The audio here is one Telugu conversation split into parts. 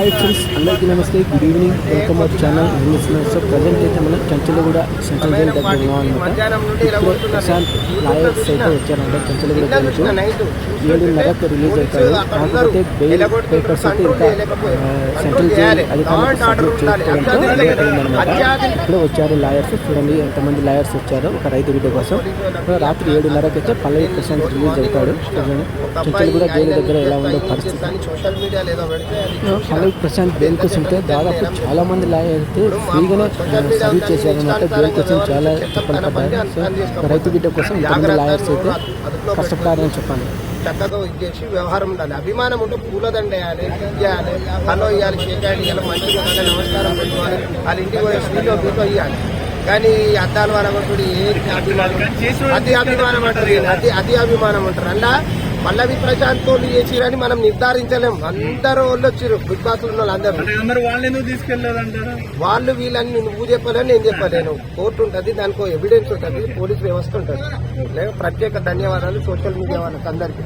హాయ్ ఫ్రెండ్స్ అందరికీ నమస్తే. Good evening welcome our channel so present అయితే మనం చంచలగూడ సెంట్రల్ జైల్ దగ్గర ఉన్నాం అనమాట ఇప్పుడు ప్రశాంత్ లాయర్స్ అయితే వచ్చారంటే చంచలగూడ జైలుకు. ఏడున్నరకు రిలీజ్ అవుతారు. కాకపోతే బెయిల్ పేపర్స్ అయితే ఇంకా సెంట్రల్ జైల్ అధికారులకు సబ్మిట్ చేసుకోవడంతో లేట్ అయిందనమాట ఇప్పుడే వచ్చారు లాయర్స్ చూడండి ఎంతమంది లాయర్స్ వచ్చారో ఒక రైతు బిడ్డ కోసం. రాత్రి ఏడున్నరకు అయితే పల్లవి ప్రశాంత్ రిలీజ్ అవుతాడు. చంచలగూడ జైలు దగ్గర ఎలా ఉందో పరిస్థితి. సోషల్ పర్సెంట్ బెయిల్ కోసం ఉంటే దాదాపు చాలా మంది లాయర్ అయితే ఫ్రీగానే సర్వీస్ చేశారనమాట బెయిల్ కోసం చాలా చెప్పలు పడ్డారు సో రైతు బిడ్డ కోసం ఇంతమంది లాయర్స్ అయితే కష్టపడారని చెప్పాలి. చక్కగా ఇచ్చేసి వ్యవహారం ఉండాలి. అభిమానం ఉంటే పూలదండ వేయాలి ఇది హలో ఇవ్వాలి షేక్ హ్యాండ్ ఇవ్వాలి మంచిగా ఉండాలి నమస్కారం పెట్టుకోవాలి వాళ్ళ ఇంటికి పోయి స్వీట్లో బీతో ఇవ్వాలి కానీ అద్దాల అద్దాలు వరగొట్టుడు ఏ అభిమానం? అతి అభిమానం అంటారు ఈయన. అతి అతి అభిమానం అంటారు. అలా పల్లవి ప్రశాంత్ తోళ్ళు చేసిరని మనం నిర్ధారించలేం. అందరూ వాళ్ళు వచ్చారు బిగ్ బాస్ ఉన్న వాళ్ళు అందరూ అంటే అందరు వాళ్ళు వీళ్ళని నువ్వు చెప్పలేను నేను చెప్పలేను. కోర్టు ఉంటుంది దానికి ఎవిడెన్స్ ఉంటుంది పోలీస్ వ్యవస్థ ఉంటుంది. ప్రత్యేక ధన్యవాదాలు సోషల్ మీడియా వాళ్ళకి అందరికీ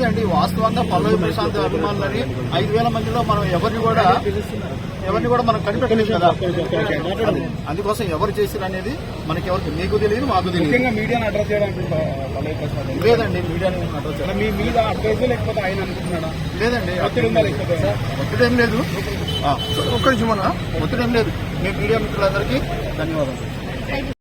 లేదండి వాస్తవంగా పల్లవి ప్రశాంత్ అభిమానులని ఐదు వేల మందిలో మనం ఎవరిని కూడా ఎవరిని కూడా మనం కనిపెట్టలేదు కదా. అది. అందుకోసం ఎవరు చేసిరు అనేది మనకి ఎవరికి మీకు తెలియదు మాకు తెలియదు. మీడియాను అడ్రస్ చేయడానికి లేదండి మీడియాని అడ్రస్ చేయాలి. మీ మీద అడ్రస్ లేకపోతే ఆయన అనుకుంటున్నాడా? లేదండి ఒత్తిడి ఒత్తిడి లేదు. ఒక్క నిమిషం ఒత్తిడి ఏం లేదు. మీ మీడియా మిత్రులందరికీ ధన్యవాదాలు.